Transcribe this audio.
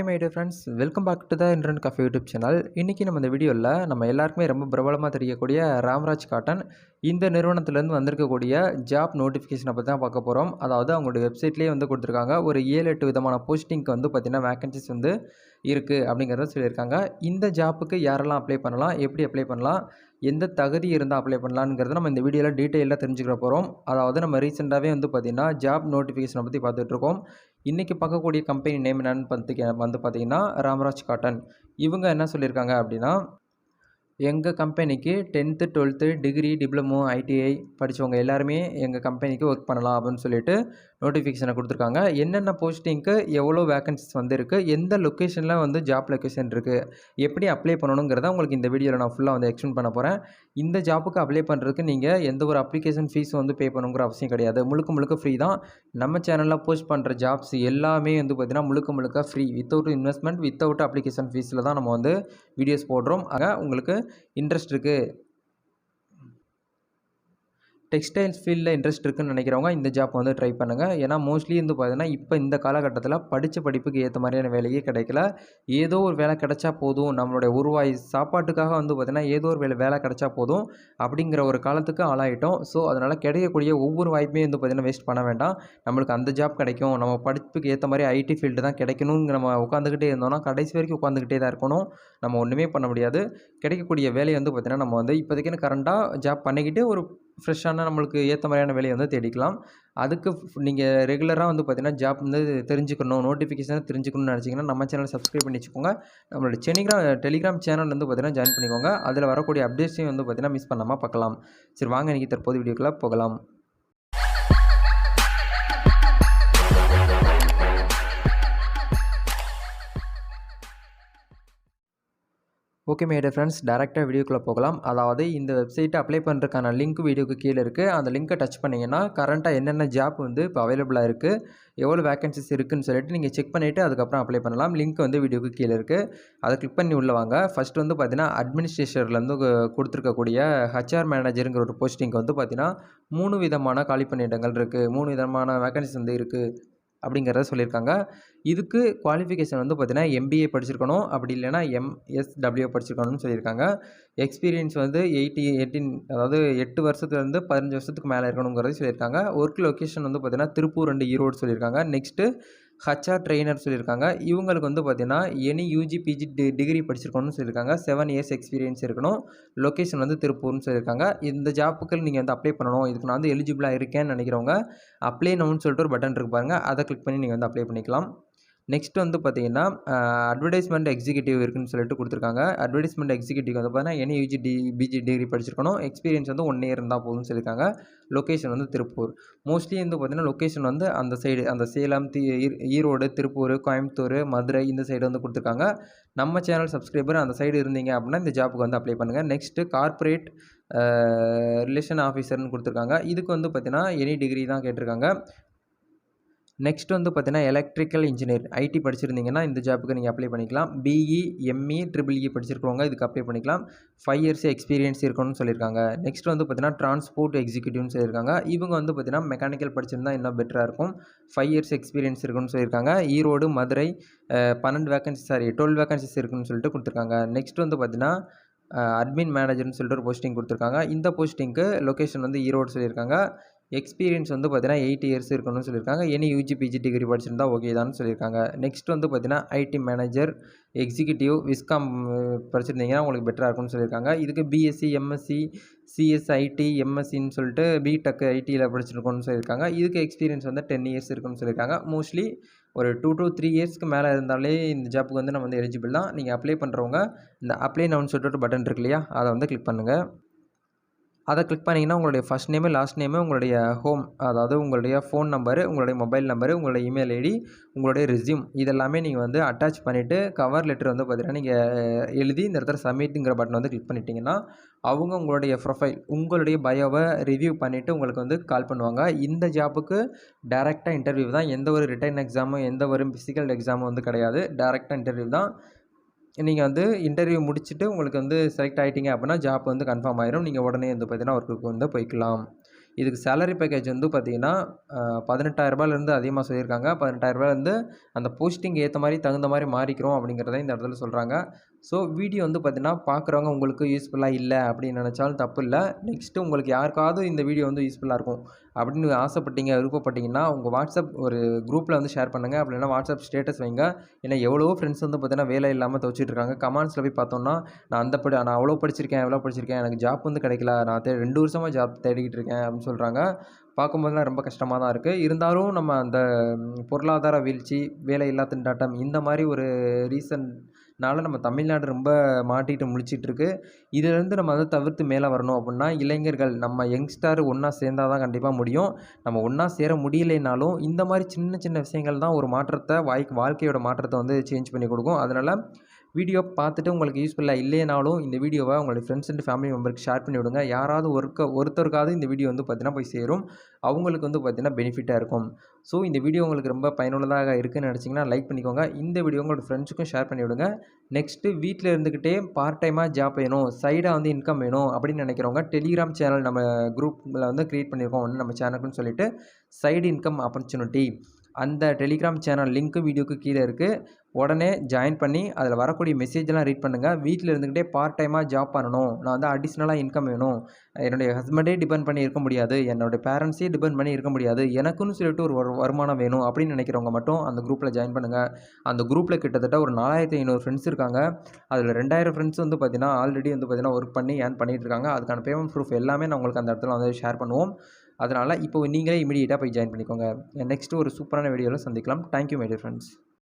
Hi my dear friends welcome back to the internet cafe YouTube channel இன்றைக்கி நம்ம இந்த வீடியோவில் நம்ம எல்லாருக்குமே ரொம்ப பிரபலமாக தெரியக்கூடிய ராம்ராஜ் காட்டன் இந்த நிறுவனத்திலேருந்து வந்திருக்கக்கூடிய ஜாப் நோட்டிஃபிகேஷனை பற்றி தான் பார்க்க போகிறோம் அதாவது அவங்களுடைய வெப்சைட்லேயே வந்து கொடுத்துருக்காங்க. ஒரு ஏழு எட்டு விதமான போஸ்டிங்க்கு வந்து பார்த்திங்கன்னா வேக்கன்சிஸ் வந்து இருக்குது அப்படிங்கிறத சொல்லியிருக்காங்க. இந்த ஜாப்புக்கு யாரெல்லாம் அப்ளை பண்ணலாம்? எப்படி அப்ளை பண்ணலாம்? எந்த தகுதி இருந்தால் அப்ளை பண்ணலாங்கிறத நம்ம இந்த வீடியோவில் டீட்டெயிலாக தெரிஞ்சுக்கிற போகிறோம் அதாவது நம்ம ரீசெண்டாகவே வந்து பார்த்திங்கன்னா ஜாப் நோட்டிஃபிகேஷனை பற்றி பார்த்துட்ருக்கோம் இன்றைக்கி பார்க்கக்கூடிய கம்பெனி நேம் என்னென்னு பார்த்து வந்து பார்த்திங்கன்னா ராமராஜ் காட்டன். இவங்க என்ன சொல்லியிருக்காங்க அப்படின்னா எங்கள் கம்பெனிக்கு tenth twelfth degree diploma ITI படித்தவங்க எல்லாருமே எங்கள் கம்பெனிக்கு ஒர்க் பண்ணலாம் அப்படின்னு சொல்லிட்டு நோட்டிஃபிகேஷனை கொடுத்துருக்காங்க. என்னென்ன போஸ்டிங்க்கு எவ்வளோ வேகன்சிஸ் வந்துருக்கு எந்த லொக்கேஷனில் வந்து ஜாப் லொக்கேஷன் இருக்குது எப்படி அப்ளை பண்ணணுங்கிறத உங்களுக்கு இந்த வீடியோவில் நான் ஃபுல்லாக வந்து எக்ஸ்பிளைன் பண்ண போகிறேன் இந்த ஜாப்புக்கு அப்ளை பண்ணுறதுக்கு நீங்கள் எந்த ஒரு அப்ளிகேஷன் ஃபீஸ் வந்து பே பண்ணுங்கிற அவசியம் கிடையாது. முழுக்க முழுக்க ஃப்ரீ தான். நம்ம சேனலில் போஸ்ட் பண்ணுற ஜாப்ஸ் எல்லாமே வந்து பார்த்திங்கன்னா முழுக்க முழுக்க free without investment without application ஃபீஸில் தான் நம்ம வந்து வீடியோஸ் போடுறோம். ஆக உங்களுக்கு இன்ட்ரெஸ்ட் இருக்குது டெக்ஸ்டைல்ஸ் ஃபீல்டில் இன்ட்ரெஸ்ட் இருக்குன்னு நினைக்கிறவங்க இந்த ஜாப் வந்து ட்ரை பண்ணுங்கள் ஏன்னா மோஸ்ட்லி வந்து பார்த்தீங்கன்னா இப்போ இந்த காலகட்டத்தில் படித்த படிப்புக்கு ஏற்ற மாதிரியான வேலையே கிடைக்கல. ஏதோ ஒரு வேலை கிடைச்சா போதும். நம்மளுடைய உருவாய் சாப்பாட்டுக்காக வந்து பார்த்திங்கன்னா ஏதோ ஒரு வேலை வேலை கிடைச்சா போதும் அப்படிங்கிற ஒரு காலத்துக்கு ஆளாயிட்டோம். ஸோ அதனால் கிடைக்கக்கூடிய ஒவ்வொரு வாய்ப்பையும் வந்து பார்த்திங்கன்னா வேஸ்ட் பண்ண வேண்டாம். நம்மளுக்கு அந்த ஜாப் கிடைக்கும். நம்ம படிப்புக்கு ஏற்ற மாதிரி ஐடி ஃபீல்டு தான் கிடைக்கணுங்கிற நம்ம உட்காந்துக்கிட்டே இருந்தோம்னா கடைசி வரைக்கும் உட்காந்துக்கிட்டே தான் இருக்கணும். நம்ம ஒன்றுமே பண்ண முடியாது. கிடைக்கக்கூடிய வேலையை வந்து பார்த்திங்கன்னா நம்ம வந்து இப்போதைக்குன்னு கரண்ட்டாக ஜாப் பண்ணிக்கிட்டு ஒரு ஃப்ரெஷ்ஷான நம்மளுக்கு ஏற்ற மாதிரியான வேலையை வந்து தேடிக்கலாம். அதுக்கு நீங்கள் ரெகுலராக வந்து பார்த்தீங்கன்னா ஜாப் வந்து தெரிஞ்சுக்கணும் நோட்டிஃபிகேஷன் தெரிஞ்சுக்கணும்னு நினச்சிங்கன்னா நம்ம சேனல் சப்ஸ்கிரைப் பண்ணி வச்சுக்கோங்க. நம்மளோட டெலிகிராம் டெலிகிராம் சேனல் வந்து பார்த்திங்கன்னா ஜாயின் பண்ணிக்கோங்க. அதில் வரக்கூடிய அப்டேட்ஸையும் வந்து பார்த்திங்கன்னா மிஸ் பண்ணாமல் பார்க்கலாம் சரி வாங்க இன்றைக்கி தற்போது வீடியோக்குள்ளே போகலாம். ஓகே மேட ஃப்ரெண்ட்ஸ் டேரெக்டாக வீடியோக்குள்ளே போகலாம். அதாவது இந்த வெப்சைட்டை அப்ளை பண்ணுறதுக்கான லிங்க் வீடியோக்கு கீழே இருக்குது அந்த லிங்க்கை டச் பண்ணிங்கன்னா கரண்ட்டாக என்னென்ன ஜாப் வந்து இப்போ அவைலபிளாக இருக்குது எவ்வளோ வேகன்சிஸ் இருக்குதுன்னு சொல்லிட்டு நீங்கள் செக் பண்ணிவிட்டு அதுக்கப்புறம் அப்ளை பண்ணலாம். லிங்க் வந்து வீடியோக்கு கீழே இருக்குது அதை கிளிக் பண்ணி உள்ளே வாங்க. ஃபஸ்ட் வந்து பார்த்தீங்கன்னா அட்மினிஸ்ட்ரேஷன்லேருந்து கொடுத்துருக்கக்கூடிய ஹச்ஆர் மேனேஜருங்கிற ஒரு போஸ்டிங்க்கு வந்து பார்த்தீங்கன்னா மூணு விதமான காலி பணியிடங்கள் இருக்குது மூணு விதமான வேகன்சிஸ் வந்து இருக்குது அப்படிங்கிறத சொல்லியிருக்காங்க. இதுக்கு குவாலிஃபிகேஷன் வந்து பார்த்திங்கன்னா எம்பிஏ படிச்சிருக்கணும். அப்படி இல்லைனா எம்எஸ்டபிள்யூ படிச்சிருக்கணும்னு சொல்லியிருக்காங்க. எக்ஸ்பீரியன்ஸ் வந்து எயிட்டி எயிட்டீன் அதாவது எட்டு வருஷத்துலேருந்து பதினஞ்சு வருஷத்துக்கு மேலே இருக்கணுங்கிறது சொல்லியிருக்காங்க. ஒர்க் லொக்கேஷன் வந்து பார்த்திங்கன்னா திருப்பூர் ரெண்டு ஈரோடு சொல்லியிருக்காங்க. நெக்ஸ்ட்டு ஹச்ஆர் ட்ரெயினர் சொல்லியிருக்காங்க. இவங்களுக்கு வந்து பார்த்திங்கன்னா any UG PG D degree படிச்சிருக்கணும்னு சொல்லியிருக்காங்க. செவன் இயர்ஸ் எக்ஸ்பீரியன்ஸ் இருக்கணும். லொக்கேஷன் வந்து திருப்பூர்னு சொல்லியிருக்காங்க. இந்த ஜாப்புக்கு நீங்கள் வந்து அப்ளை பண்ணணும். இதுக்கு நான் வந்து எலிஜிபிளாக இருக்கேன்னு நினைக்கிறவங்க அப்ளை நவுன்னு சொல்லிட்டு ஒரு பட்டன் இருக்கு பாருங்கள் அதை கிளிக் பண்ணி நீங்கள் வந்து அப்ளை பண்ணிக்கலாம். நெக்ஸ்ட் வந்து பார்த்தீங்கன்னா அட்வர்டைஸ்மெண்ட் எக்ஸிக்யூட்டிவ் இருக்குன்னு சொல்லிட்டு கொடுத்துருக்காங்க. அட்வர்டைஸ்மெண்ட் எக்ஸிக்யூட்டிவ் வந்து பார்த்தீங்கன்னா any UG D PG degree படிச்சிருக்கணும். எக்ஸ்பீரியன்ஸ் வந்து ஒன் இயர் இருந்தால் போதும்னு சொல்லியிருக்காங்க. லொக்கேஷன் வந்து திருப்பூர். மோஸ்ட்லி வந்து பார்த்தீங்கன்னா லொக்கேஷன் வந்து அந்த சைடு அந்த சேலம் தி ஈரோடு திருப்பூர் கோயம்புத்தூர் மதுரை இந்த சைடு வந்து கொடுத்துருக்காங்க. நம்ம சேனல் சப்ஸ்கிரைபர் அந்த சைடு இருந்தீங்க அப்படின்னா இந்த ஜாப்புக்கு வந்து அப்ளை பண்ணுங்கள் நெக்ஸ்ட்டு கார்ப்பரேட் ரிலேஷன் ஆஃபீஸர்னு கொடுத்துருக்காங்க. இதுக்கு வந்து பார்த்திங்கன்னா எனி டிகிரி தான் கேட்டிருக்காங்க. நெக்ஸ்ட் வந்து பார்த்தீங்கன்னா எலக்ட்ரிக்கல் இன்ஜினியர் ஐடி படிச்சிருந்தீங்கன்னா இந்த ஜாப்புக்கு நீங்கள் அப்ளை பண்ணிக்கலாம். BE ME triple E e படிச்சிருக்கவங்க இதுக்கு அப்ளை பண்ணிக்கலாம். ஃபைவ் இயர்ஸ் எக்ஸ்பீரியன்ஸ் இருக்கணும்னு சொல்லியிருக்காங்க. நெக்ஸ்ட் வந்து பார்த்தீங்கன்னா ட்ரான்ஸ்போர்ட் எக்ஸிக்யூட்டிவ்னு சொல்லியிருக்காங்க. இவங்க வந்து பார்த்தீங்கன்னா மெக்கானிக்கல் படிச்சிருந்தால் இன்னும் பெட்டராக இருக்கும். ஃபைவ் இயர்ஸ் எக்ஸ்பீரியன்ஸ் இருக்குன்னு சொல்லியிருக்காங்க. ஈரோடு மதுரை பன்னெண்டு வேகன்சி சாரி டுவெல் வேகன்சிஸ் இருக்குன்னு சொல்லிட்டு கொடுத்துருக்காங்க. நெக்ஸ்ட் வந்து பார்த்தீங்கன்னா அட்மின் மேனேஜர்னு சொல்லிட்டு ஒரு போஸ்டிங் கொடுத்துருக்காங்க. இந்த போஸ்டிங்க்கு லொக்கேஷன் வந்து ஈரோடு சொல்லியிருக்காங்க. எக்ஸ்பீரியன்ஸ் வந்து பார்த்தீங்கன்னா எயிட் இயர்ஸ் இருக்கணும்னு சொல்லியிருக்காங்க. எனி யூஜி பிஜி டிகிரி படிச்சிருந்தா ஓகே தான் சொல்லியிருக்காங்க. நெக்ஸ்ட் வந்து பார்த்தீங்கன்னா ஐடி மேனேஜர் எக்ஸிக்யூட்டிவ் விஸ்காம் படிச்சிருந்தீங்கன்னா உங்களுக்கு பெட்டராக இருக்கும்னு சொல்லியிருக்காங்க. இதுக்கு பிஎஸ்சி எம்எஸ்சி சிஎஸ்ஐடி எம்எஸ்சின்னு சொல்லிட்டு பிடெக் ஐடியில் படிச்சிருக்கோம்னு சொல்லியிருக்காங்க. இதுக்கு எக்ஸ்பீரியன்ஸ் வந்து டென் இயர்ஸ் இருக்குன்னு சொல்லியிருக்காங்க. மோஸ்ட்லி ஒரு டூ டூ த்ரீ இயர்ஸ்க்கு மேலே இருந்தாலே இந்த ஜாப்புக்கு வந்து நம்ம வந்து எலிஜிபிள் தான். நீங்கள் அப்ளை பண்ணுறவங்க இந்த அப்ளை நவுன்னு சொல்லிட்டு பட்டன் இருக்கு இல்லையா? அதை வந்து கிளிக் பண்ணுங்கள் அதை கிளிக் பண்ணிங்கன்னா உங்களுடைய ஃபஸ்ட் நேமு லாஸ்ட் நேமு உங்களுடைய ஹோம் அதாவது உங்களுடைய ஃபோன் நம்பரு உங்களுடைய மொபைல் நம்பரு உங்களுடைய இமெயில் ஐடி உங்களுடைய ரெஸ்யூம் இதெல்லாமே நீங்கள் வந்து அட்டாச் பண்ணிவிட்டு கவர் லெட்டர் வந்து பார்த்தீங்கன்னா நீங்கள் எழுதி இந்த இடத்துல சப்மிட்டுங்கிற பட்டன் வந்து கிளிக் பண்ணிட்டீங்கன்னா அவங்க உங்களுடைய ப்ரொஃபைல் உங்களுடைய பயோவை ரிவ்யூ பண்ணிவிட்டு உங்களுக்கு வந்து கால் பண்ணுவாங்க. இந்த ஜாப்புக்கு டேரெக்டாக இன்டர்வியூ தான். எந்த ஒரு ரிட்டன் எக்ஸாமும் எந்த ஒரு ஃபிசிக்கல் எக்ஸாமும் வந்து கிடையாது. டேரெக்டாக இன்டர்வியூ தான். நீங்கள் வந்து இன்டர்வியூ முடிச்சுட்டு உங்களுக்கு வந்து செலக்ட் ஆகிட்டீங்க அப்படின்னா ஜாப் வந்து கன்ஃபார்ம் ஆயிரும். நீங்கள் உடனே வந்து பார்த்தீங்கன்னா ஒர்க்குக்கு வந்து போய்க்கலாம். இதுக்கு சேலரி பேக்கேஜ் வந்து பார்த்திங்கன்னா பதினெட்டாயிரரூபாலேருந்து அதிகமாக சொல்லியிருக்காங்க. பதினெட்டாயிரரூபாலேருந்து அந்த போஸ்டிங் ஏற்ற மாதிரி தகுந்த மாதிரி மாறிக்கிறோம் அப்படிங்கிறத இந்த இடத்துல சொல்கிறாங்க ஸோ வீடியோ வந்து பார்த்திங்கன்னா பார்க்குறவங்க உங்களுக்கு யூஸ்ஃபுல்லாக இல்லை அப்படின்னு நினச்சாலும் தப்பு இல்லை. நெக்ஸ்ட்டு உங்களுக்கு யாருக்காவது இந்த வீடியோ வந்து யூஸ்ஃபுல்லாக இருக்கும் அப்படின்னு ஆசைப்பட்டீங்க விருப்பப்பட்டீங்கன்னா உங்கள் வாட்ஸ்அப் ஒரு குரூப்பில் வந்து ஷேர் பண்ணுங்கள் அப்படி வாட்ஸ்அப் ஸ்டேட்டஸ் வைங்க. ஏன்னா எவ்வளோ ஃப்ரெண்ட்ஸ் வந்து பார்த்தீங்கன்னா வேலை இல்லாமல் துவச்சிட்டு இருக்காங்க. கமெண்ட்ஸில் போய் பார்த்தோம்னா நான் அந்த படி நான் அவ்வளோ படிச்சிருக்கேன் எவ்வளோ படிச்சிருக்கேன். எனக்கு ஜாப் வந்து கிடைக்கல. நான் ரெண்டு வருஷமாக ஜாப் தேடிக்கிட்டு இருக்கேன் அப்படின்னு சொல்கிறாங்க பார்க்கும்போதெல்லாம் ரொம்ப கஷ்டமாக தான் இருக்குது இருந்தாலும் நம்ம அந்த பொருளாதார வீழ்ச்சி வேலையில்லா திண்டாட்டம் இந்த மாதிரி ஒரு ரீசன்னால நம்ம தமிழ்நாடு ரொம்ப மாட்டிகிட்டு முழிச்சிட்ருக்கு இதிலேருந்து நம்ம அதை தவிர்த்து மேலே வரணும் அப்படின்னா இளைஞர்கள் நம்ம யங்ஸ்டர் ஒன்றா சேர்ந்தால் தான் கண்டிப்பாக முடியும். நம்ம ஒன்றா சேர முடியலைனாலும் இந்த மாதிரி சின்ன சின்ன விஷயங்கள் தான் ஒரு மாற்றத்தை வாய்க்கு வாழ்க்கையோட மாற்றத்தை வந்து சேஞ்ச் பண்ணி கொடுக்கும். அதனால் வீடியோ பார்த்துட்டு உங்களுக்கு யூஸ்ஃபுல்லாக இல்லைனாலும் இந்த வீடியோவை உங்களுடைய ஃப்ரெண்ட்ஸ் அண்ட் ஃபேமிலி மெம்பருக்கு ஷேர் பண்ணி விடுங்க யாராவது ஒருக்க ஒருத்தருக்காவது இந்த வீடியோ வந்து பார்த்தீங்கன்னா போய் சேரும். அவங்களுக்கு வந்து பார்த்தீங்கன்னா பெனிஃபிட்டாக இருக்கும். ஸோ இந்த வீடியோ உங்களுக்கு ரொம்ப பயனுள்ளதாக இருக்குதுன்னு நினச்சிங்கன்னா லைக் பண்ணிக்கோங்க. இந்த வீடியோ உங்களோட ஃப்ரெண்ட்ஸுக்கும் ஷேர் பண்ணி விடுங்க நெக்ஸ்ட்டு வீட்டில் இருந்துக்கிட்டே பார்ட் டைமாக ஜாப் வேணும். சைடாக வந்து இன்கம் வேணும் அப்படின்னு நினைக்கிறவங்க டெலிகிராம் சேனல் நம்ம குரூப்பில் வந்து க்ரியேட் பண்ணியிருக்கோம். ஒன்று நம்ம சேனலுக்குன்னு சொல்லிட்டு சைடு இன்கம் ஆப்பர்ச்சுனிட்டி அந்த டெலிகிராம் சேனல் லிங்க்கு வீடியோக்கு கீழே இருக்குது உடனே ஜாயின் பண்ணி அதில் வரக்கூடிய மெசேஜ்லாம் ரீட் பண்ணுங்கள் வீட்டில் இருந்துக்கிட்டே பார்ட் டைமாக ஜாப் பண்ணணும். நான் வந்து அடிஷ்னலாக இன்கம் வேணும். என்னுடைய ஹஸ்பண்டே டிபெண்ட் பண்ணி இருக்க முடியாது. என்னுடைய பேரண்ட்ஸே டிபெண்ட் பண்ணி இருக்க முடியாது. எனக்குன்னு சொல்லிட்டு ஒரு வருமானம் வேணும் அப்படின்னு நினைக்கிறவங்க மட்டும் அந்த குரூப்பில் ஜாயின் பண்ணுங்கள் அந்த குரூப்பில் கிட்டத்தட்ட ஒரு நாலாயிரத்தி ஐநூறு ஃப்ரெண்ட்ஸ் இருக்காங்க. அதில் ரெண்டாயிரம் ஃப்ரெண்ட்ஸ் வந்து பார்த்திங்கன்னா ஆல்ரெடி வந்து பார்த்திங்கன்னா ஒர்க் பண்ணி ஏர்ன் பண்ணிகிட்டு இருக்காங்க. அதுக்கான பேமெண்ட் ப்ரூஃப் எல்லாமே நான் உங்களுக்கு அந்த இடத்துல வந்து ஷேர் பண்ணுவோம். அதனால் இப்போ நீங்களே இமீடியட்டாக போய் ஜாயின் பண்ணிக்கோங்க. நெக்ஸ்ட்டு ஒரு சூப்பரான வீடியோவில் சந்திக்கலாம். Thank you my dear friends